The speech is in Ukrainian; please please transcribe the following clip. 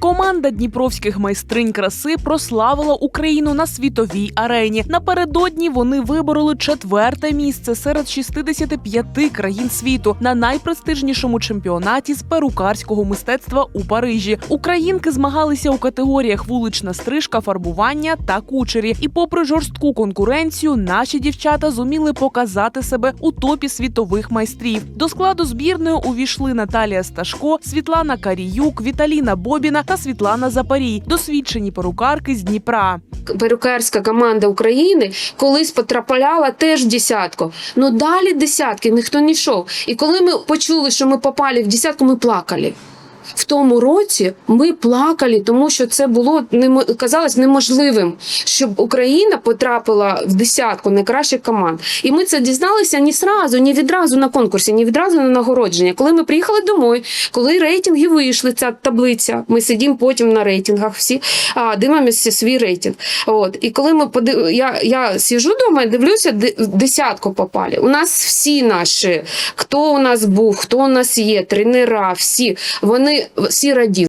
Команда дніпровських майстринь краси прославила Україну на світовій арені. Напередодні вони вибороли четверте місце серед 65 країн світу на найпрестижнішому чемпіонаті з перукарського мистецтва у Парижі. Українки змагалися у категоріях вулична стрижка, фарбування та кучері. І, попри жорстку конкуренцію, наші дівчата зуміли показати себе у топі світових майстрів. До складу збірної увійшли Наталія Сташко, Світлана Каріюк, Віталіна Бобіна та Світлана Запарій, досвідчені перукарки з Дніпра. перукарська команда України колись потрапляла теж в десятку. Ну далі десятки ніхто не йшов. І коли ми почули, що ми попали в десятку, ми плакали. В тому році ми плакали, тому що це було немо- казалось неможливим, щоб Україна потрапила в десятку найкращих команд. І ми це дізналися не сразу, не відразу на конкурсі, не відразу на нагородження. Коли ми приїхали домой, коли рейтинги вийшли, ця таблиця, ми сидимо потім на рейтингах, всі а, дивимося свій рейтинг. От і коли ми подив... я, я сижу вдома і дивлюся, десятку попали. У нас всі наші, хто у нас був, хто у нас є, тренера, всі вони всі раділи.